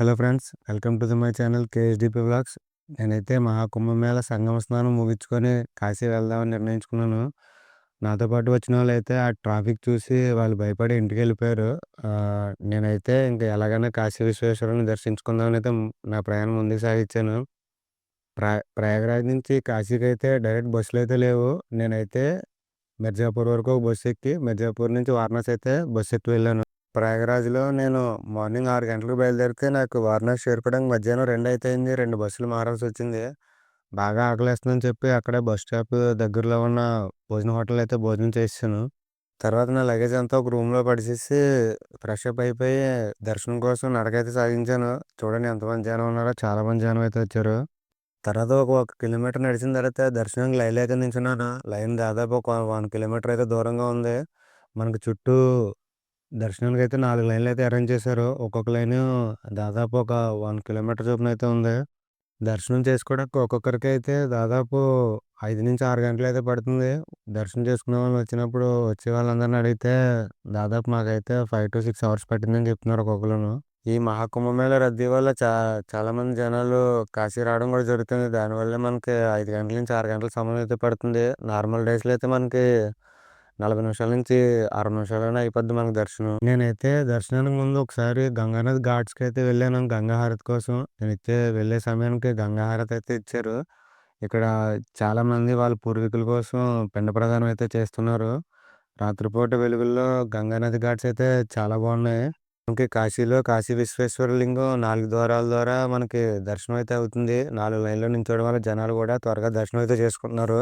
Hello friends welcome to the my channel KSDP blogs నేనైతే మహాకుంభమేళ సంగమ స్నానం ముగించుకొని కాశీ వెళ్దామని నిర్ణయించుకున్నాను. నాతో పాటు వచ్చిన వాళ్ళు అయితే ఆ ట్రాఫిక్ చూసి వాళ్ళు భయపడి ఇంటికి వెళ్ళిపోయారు నేనైతే ఇంకా ఎలాగైనా కాశీ విశ్వేశ్వరుని దర్శించుకుందామని అయితే నా ప్రయాణం ముందుకు సాగించాను. ప్రా ప్రయాగరాజ్ నుంచి కాశీకి అయితే డైరెక్ట్ బస్సులు అయితే లేవు. నేనైతే మిర్జాపూర్ వరకు బస్సు ఎక్కి మిర్జాపూర్ నుంచి వారణాసి అయితే బస్సు ఎక్కి వెళ్ళాను. ప్రయాగరాజ్‌లో నేను మార్నింగ్ ఆరు గంటలకు బయలుదేరితే నాకు వారణాసి చేరుకోవడానికి మధ్యాహ్నం రెండు అయిపోయింది. రెండు బస్సులు మారాల్సి వచ్చింది బాగా ఆకలేస్తుందని చెప్పి అక్కడే బస్ స్టాప్ దగ్గరలో ఉన్న భోజన హోటల్ అయితే భోజనం చేసాను తర్వాత నా లగేజ్ అంతా ఒక రూమ్‌లో పడేసేసి ఫ్రెష్ అప్ అయిపోయి దర్శనం కోసం నడకైతే సాగించాను. చూడండి ఎంతమంది జనం ఉన్నారో చాలా మంది జనం అయితే వచ్చారు. తర్వాత ఒక ఒక కిలోమీటర్ నడిచిన తర్వాత దర్శనానికి లైన్‌లో అయితే నించున్నాను. లైన్ దాదాపు ఒక వన్ కిలోమీటర్ అయితే దూరంగా ఉంది. మనకు చుట్టూ దర్శనానికి అయితే నాలుగు లైన్లు అయితే అరేంజ్ చేశారు. ఒక్కొక్క లైను దాదాపు ఒక వన్ కిలోమీటర్ చొప్పున అయితే ఉంది. దర్శనం చేసుకోవడానికి ఒక్కొక్కరికి అయితే దాదాపు ఐదు నుంచి ఆరు గంటలు అయితే పడుతుంది. దర్శనం చేసుకునే వాళ్ళు వచ్చినప్పుడు వచ్చే వాళ్ళందరిని అడిగితే దాదాపు మాకైతే ఫైవ్ టు సిక్స్ అవర్స్ పట్టిందని చెప్తున్నారు ఒక్కొక్కరును. ఈ మహాకుంభమేళ రద్దీ వల్ల చా చాలామంది జనాలు కాశీ రావడం కూడా జరుగుతుంది. దానివల్ల మనకి ఐదు గంటల నుంచి ఆరు గంటల సమయం అయితే పడుతుంది. నార్మల్ డేస్‌లో అయితే మనకి నలభై నిమిషాల నుంచి అరవై నిమిషాలనే అయిపోద్ది మనకు దర్శనం. నేనైతే దర్శనానికి ముందు ఒకసారి గంగానది ఘాట్స్‌కి అయితే వెళ్ళాను గంగా హారతి కోసం. నేనైతే వెళ్ళే సమయానికి గంగా హారతి అయితే ఇచ్చారు. ఇక్కడ చాలామంది వాళ్ళ పూర్వీకుల కోసం పిండ ప్రదానం అయితే చేస్తున్నారు. రాత్రిపూట వెలుగుల్లో గంగానది ఘాట్స్ అయితే చాలా బాగున్నాయి. మనకి కాశీలో కాశీ విశ్వేశ్వర లింగం నాలుగు ద్వారాల ద్వారా మనకి దర్శనం అయితే అవుతుంది. నాలుగు లైన్‌లో నించోవడం వల్ల జనాలు కూడా త్వరగా దర్శనం అయితే చేసుకుంటున్నారు.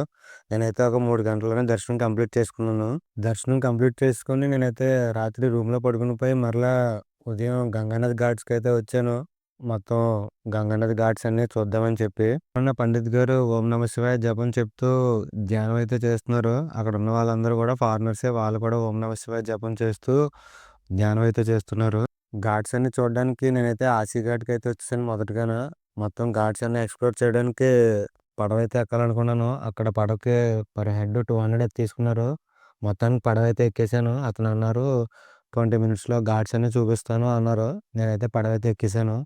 నేనైతే ఒక మూడు గంటల్లోనే దర్శనం కంప్లీట్ చేసుకున్నాను. దర్శనం కంప్లీట్ చేసుకొని నేనైతే రాత్రి రూమ్‌లో పడుకుని పోయి మరలా ఉదయం గంగానది ఘాట్స్‌కి అయితే వచ్చాను. మొత్తం గంగానది ఘాట్స్ అన్నీ చూద్దామని చెప్పి. ఉన్న పండిత్ గారు ఓం నమ శివాయ జపం చెప్తూ ధ్యానం అయితే చేస్తున్నారు. అక్కడ ఉన్న వాళ్ళందరూ కూడా ఫారినర్సే వాళ్ళు కూడా ఓం నమ శివాయ జపం చేస్తూ ధ్యానం అయితే చేస్తున్నారు. ఘాట్స్ అన్ని చూడడానికి నేనైతే ఆసీ ఘాట్‌కి అయితే వచ్చేసాను మొదటగాన. మొత్తం ఘాట్స్ అన్ని ఎక్స్‌ప్లోర్ చేయడానికి పడవ అయితే ఎక్కాలనుకున్నాను. అక్కడ పడవకి పర్ హెడ్ టూ హండ్రెడ్ అయితే తీసుకున్నారు. మొత్తానికి పడవ అయితే ఎక్కేసాను. అతను అన్నారు ట్వంటీ మినిట్స్‌లో ఘాట్స్ అన్ని చూపిస్తాను అన్నారు. నేనైతే పడవ అయితే ఎక్కేసాను.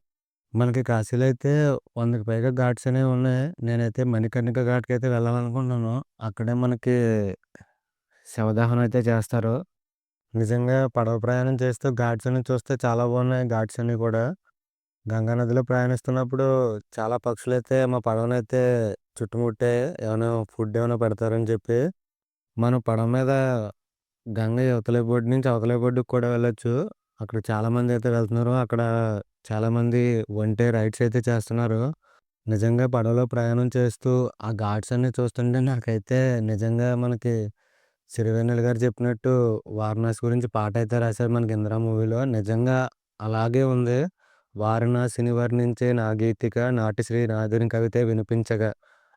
మనకి కాశీలో అయితే వందకి పైగా ఘాట్స్ అనేవి ఉన్నాయి. నేనైతే మణికర్ణిక ఘాట్‌కి అయితే వెళ్ళాలనుకుంటున్నాను. అక్కడే మనకి శవదహనం అయితే చేస్తారు. నిజంగా పడవ ప్రయాణం చేస్తూ ఘాట్స్ అన్ని చూస్తే చాలా బాగున్నాయి ఘాట్స్ అన్ని కూడా. గంగా నదిలో ప్రయాణిస్తున్నప్పుడు చాలా పక్షులైతే మా పడవనైతే చుట్టుముట్టాయి. ఏమైనా ఫుడ్ ఏమైనా పెడతారని చెప్పి. మనం పడవ మీద గంగ ఇవతల ఒడ్డు నుంచి అవతల ఒడ్డుకి కూడా వెళ్ళొచ్చు. అక్కడ చాలామంది అయితే వెళ్తున్నారు. అక్కడ చాలామంది ఒంటె రైడ్స్ అయితే చేస్తున్నారు. నిజంగా పడవలో ప్రయాణం చేస్తూ ఆ ఘాట్స్ అన్ని చూస్తుంటే నాకైతే నిజంగా మనకి సిరివెన్నెల గారు చెప్పినట్టు వారణాసి గురించి పాట అయితే రాశారు మనకి ఇంద్రా మూవీలో. నిజంగా అలాగే ఉంది. వారణాసిని వర్ణించే నా గీతిక నాటి శ్రీ నాథుని కవితే వినిపించగా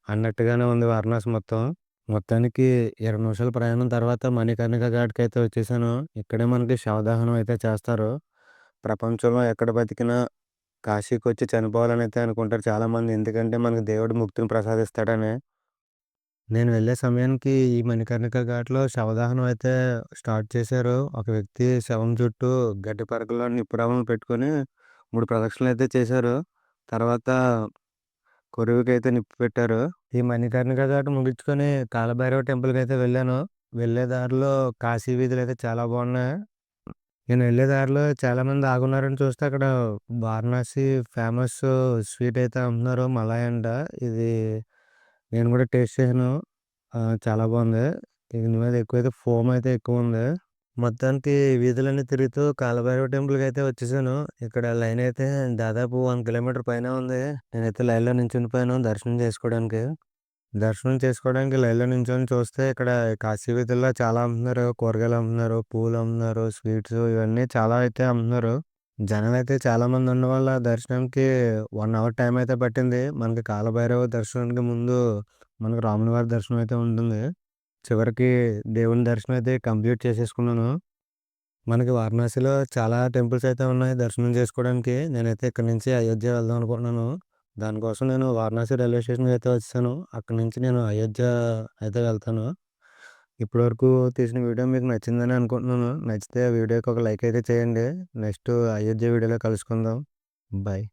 అన్నట్టుగానే ఉంది వారణాసి మొత్తం. మొత్తానికి 20 నిమిషాల ప్రయాణం తర్వాత మణికర్ణిక ఘాట్‌కి అయితే వచ్చేసాను. ఇక్కడే మనకి శవదహనం అయితే చేస్తారు. ప్రపంచంలో ఎక్కడ బతికినా కాశీకొచ్చి చనిపోవాలని అయితే అనుకుంటారు చాలామంది. ఎందుకంటే మనకి దేవుడు ముక్తిని ప్రసాదిస్తాడని. నేను వెళ్ళే సమయానికి ఈ మణికర్ణిక ఘాట్‌లో శవదాహనం అయితే స్టార్ట్ చేశారు. ఒక వ్యక్తి శవం చుట్టూ గడ్డి పరకలో నిప్పురవ్వలను పెట్టుకొని 3 ప్రదక్షిణలు అయితే చేశారు. తర్వాత కొరువుకైతే నిప్పు పెట్టారు. ఈ మణికర్ణిక ఘాట్ ముగించుకొని కాలభైరవ టెంపుల్‌కి అయితే వెళ్ళాను. వెళ్ళే దారిలో కాశీ వీధులు అయితే చాలా బాగున్నాయి. నేను వెళ్ళే దారిలో చాలామంది ఆగున్నారని చూస్తే అక్కడ వారణాసి ఫేమస్ స్వీట్ అయితే అమ్ముతున్నారు మలాయ్ అంట. ఇది నేను కూడా టేస్ట్ చేశాను. చాలా బాగుంది. దీని మీద ఎక్కువైతే ఫోమ్ అయితే ఎక్కువ ఉంది. మొత్తానికి వీధులన్నీ తిరుగుతూ కాలభైరవ టెంపుల్‌కి అయితే వచ్చేసాను. ఇక్కడ లైన్ అయితే దాదాపు వన్ కిలోమీటర్ పైన ఉంది. నేనైతే లైన్‌లో నించుని పోయాను దర్శనం చేసుకోవడానికి. దర్శనం చేసుకోవడానికి లైన్‌లో నించొని చూస్తే ఇక్కడ కాశీ వీధుల్లో చాలా అమ్ముతున్నారు. కూరగాయలు అమ్ముతున్నారు, పూలు అమ్ముతున్నారు, స్వీట్స్ ఇవన్నీ చాలా అయితే అమ్ముతున్నారు. జనం అయితే చాలామంది ఉండడం వల్ల దర్శనంకి వన్ అవర్ టైం అయితే పట్టింది. మనకి కాలభైరవ దర్శనానికి ముందు మనకు రాముల వారి దర్శనం అయితే ఉంటుంది. చివరికి దేవుని దర్శనం అయితే కంప్లీట్ చేసేసుకున్నాను. మనకి వారణాసిలో చాలా టెంపుల్స్ అయితే ఉన్నాయి దర్శనం చేసుకోవడానికి. నేనైతే ఇక్కడి నుంచి అయోధ్య వెళ్దాం అనుకుంటున్నాను. దానికోసం నేను వారణాసి రైల్వే స్టేషన్‌కి అయితే వచ్చేసాను. అక్కడి నుంచి నేను అయోధ్య అయితే వెళ్తాను. ఇప్పటివరకు తీసిన వీడియో మీకు నచ్చిందని అనుకుంటున్నాను. నచ్చితే ఆ వీడియోకి ఒక లైక్ అయితే చేయండి. నెక్స్ట్ అయోధ్య వీడియోలో కలుసుకుందాం. బాయ్.